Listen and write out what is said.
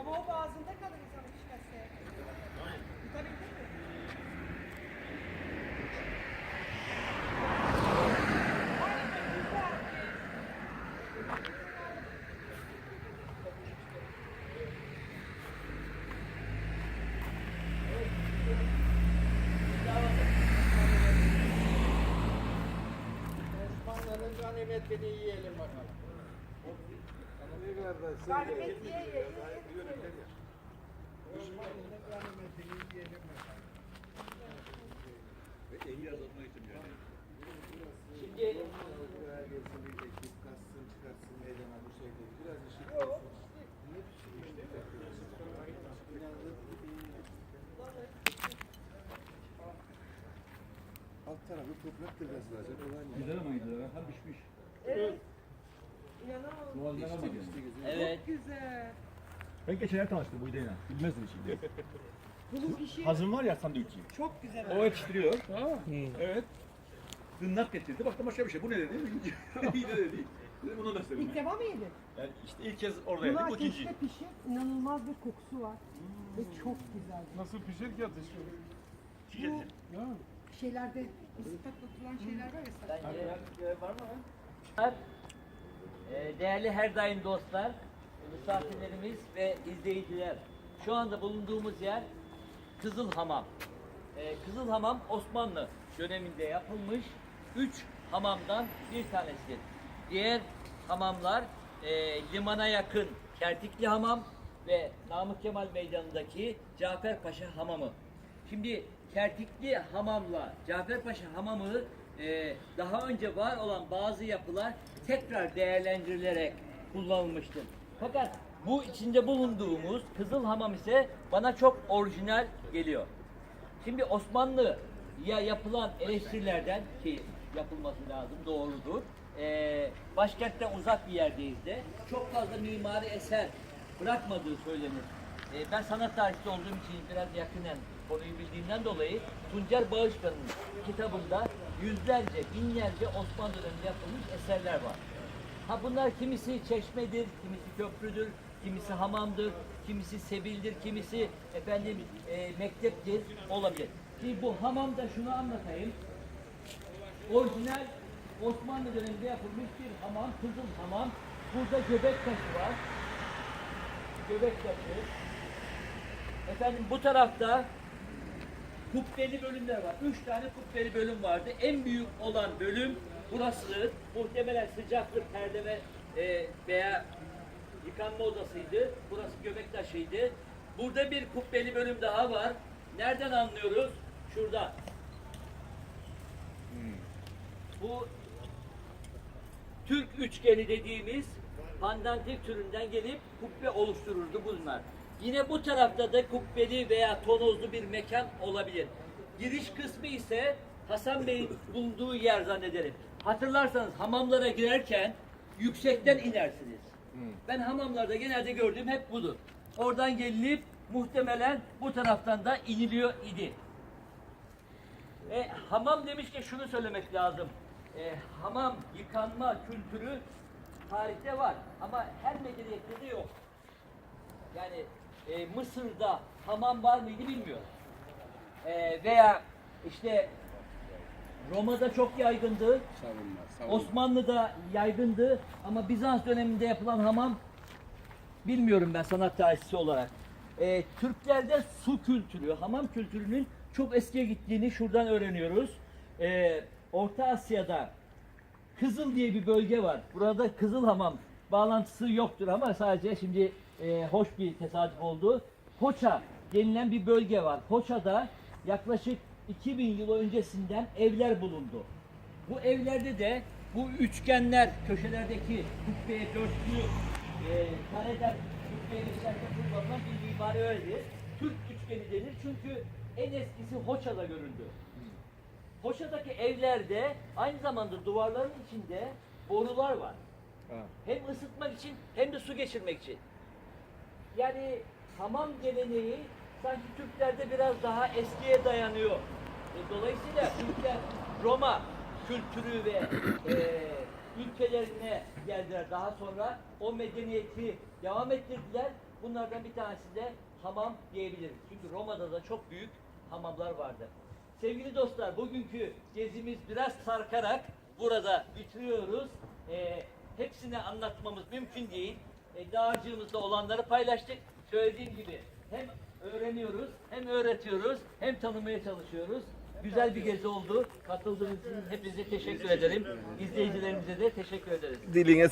Ama o boğazında kalır insanın şişmesi. Yutabildin mi? Osmanlı'nın ganimetini yiyelim bakalım. Ganimet ye ye ye. ye. Osmanlı'nın ganimetini yiyelim bakalım. Şimdi. Alt tarafı toprak kırgasılacak olan yer. Güzel ama güzel. Ha pişmiş. Evet. İşte güzel. evet Çok güzel. Ben geçen ay tanıştım bu ideyle. Bilmezdin şimdi. Bunun pişi Hazım var ya sandviççi. çok güzel. O yetiştiriyor. Evet. Dınnak getirdi. Baktım başka bir şey. Bu ne dedi? İyi de dedi. Dedim bunu da. İlk defa mı yedin? Yani işte ilk kez Bunu oradaydım. Bu ikinci. ateşte pişir. İnanılmaz bir kokusu var. Ve çok güzel. Nasıl pişir ki ateş İkinci. Şeylerde ısıta tutulan şeyler var ya. Bence var mı? Ee, Değerli her daim dostlar, misafirlerimiz ve izleyiciler. Şu anda bulunduğumuz yer Kızıl Hamam. Ee, Kızıl Hamam Osmanlı döneminde yapılmış üç hamamdan bir tanesi. Diğer hamamlar e, limana yakın Kertikli Hamam ve Namık Kemal Meydanı'ndaki Caferpaşa Hamamı. Şimdi Kertikli Hamam'la Caferpaşa Hamamı e, daha önce var olan bazı yapılar tekrar değerlendirilerek kullanılmıştır. Fakat bu içinde bulunduğumuz Kızıl Hamam ise bana çok orijinal geliyor. Şimdi Osmanlı'ya yapılan eleştirilerden ki yapılması lazım doğrudur. Ee, başkentten uzak bir yerdeyiz de çok fazla mimari eser bırakmadığı söylenir. Ee, ben sanat tarihçisi olduğum için biraz yakinen konuyu bildiğimden dolayı Tuncer Bağışkan'ın kitabında yüzlerce, binlerce Osmanlı döneminde yapılmış eserler var. Ha bunlar kimisi çeşmedir, kimisi köprüdür, kimisi hamamdır, kimisi sebildir, kimisi efendim e, mekteptir olabilir. Şimdi bu hamamda şunu anlatayım. Orijinal Osmanlı döneminde yapılmış bir hamam, Kızıl Hamam. Burada göbek taşı var. Göbek taşı. Efendim bu tarafta kubbeli bölümler var. Üç tane kubbeli bölüm vardı. En büyük olan bölüm burası. Muhtemelen sıcaklık perdeme e, veya yıkanma odasıydı. Burası göbek taşıydı. Burada bir kubbeli bölüm daha var. Nereden anlıyoruz? Şurada. Bu Türk üçgeni dediğimiz pandantik türünden gelip kubbe oluştururdu bunlar. Yine bu tarafta da kubbeli veya tonozlu bir mekan olabilir. Giriş kısmı ise Hasan Bey'in bulunduğu yer zannederim. Hatırlarsanız hamamlara girerken yüksekten inersiniz. Ben hamamlarda genelde gördüğüm hep budur. Oradan gelinip muhtemelen bu taraftan da iniliyor idi. E, hamam demişken şunu söylemek lazım. E, hamam yıkanma kültürü tarihte var ama her medeniyette de yok. Yani e, Mısır'da hamam var mıydı bilmiyorum. E, veya işte Roma'da çok yaygındı. Savunma, savunma. Osmanlı'da yaygındı ama Bizans döneminde yapılan hamam bilmiyorum ben sanat tarihçisi olarak. Ee, Türklerde su kültürü, hamam kültürünün çok eskiye gittiğini şuradan öğreniyoruz. Ee, Orta Asya'da Kızıl diye bir bölge var. Burada Kızıl Hamam bağlantısı yoktur ama sadece şimdi e, hoş bir tesadüf oldu. Foça denilen bir bölge var. Foça'da yaklaşık 2000 yıl öncesinden evler bulundu. Bu evlerde de bu üçgenler köşelerdeki kubbeye dörtlü e, kareden kubbeye geçerken kullanılan bir mimari öğedir. Türk üçgeni denir çünkü en eskisi Hoça'da görüldü. Hoşa'daki evlerde aynı zamanda duvarların içinde borular var. Hem ısıtmak için hem de su geçirmek için. Yani hamam geleneği sanki Türklerde biraz daha eskiye dayanıyor. E, Dolayısıyla Türkler Roma kültürü ve e, ülkelerine geldiler daha sonra. O medeniyeti devam ettirdiler. Bunlardan bir tanesi de hamam diyebiliriz. Çünkü Roma'da da çok büyük hamamlar vardı. Sevgili dostlar, bugünkü gezimiz biraz sarkarak burada bitiriyoruz. Ee, hepsini anlatmamız mümkün değil. E, olanları paylaştık. Söylediğim gibi hem öğreniyoruz, hem öğretiyoruz, hem tanımaya çalışıyoruz. Güzel bir gezi oldu. Katıldığınız için hepinize teşekkür ederim. İzleyicilerimize de teşekkür ederiz. Diline